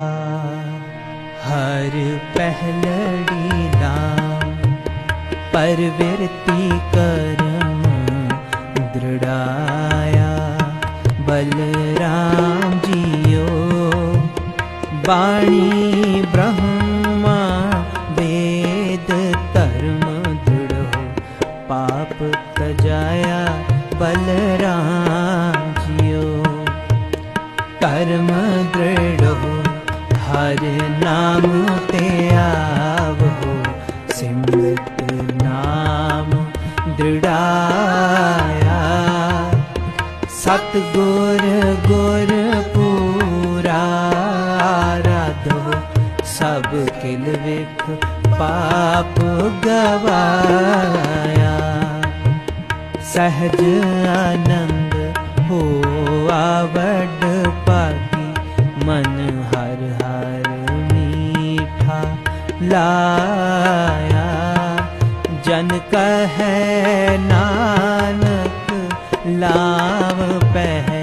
ਹਰ ਪਹਿਲੜੀ ਨਾਮ ਪਰਵਿਰਤੀ ਕਰਮ ਦ੍ਰਿੜਾਇਆ। ਬਲਰਾਮ ਜੀਓ, ਬਾਣੀ ਬ੍ਰਹਮਾ, ਵੇਦ ਧਰਮ ਦ੍ਰਿੜੋ, ਪਾਪ ਤਜਾਇਆ। ਬਲਰਾਮ ਜੀਓ ਕਰਮ ਦ੍ਰਿੜ ਹਰ ਨਾਮ ਤੇ ਆਵੋ। ਸਿਮਰਤ ਨਾਮ ਦ੍ਰਿੜਾਇਆ। ਸਤ ਗੁਰ ਗੁਰ ਪੂਰਾ ਰਾਧੋ ਸਭ ਕਿਲ ਵੇਖ ਪਾਪ ਗਵਾਇਆ। ਸਹਜ ਆਨੰਦ ਹੋਆ ਵੱਡ ਭਾਗੀ। ਮਨ ਹਰ ਹਰ ਲਾਇਆ। ਜਨ ਕਹੈ ਨਾਨਕ ਲਾਵ ਪਹਿ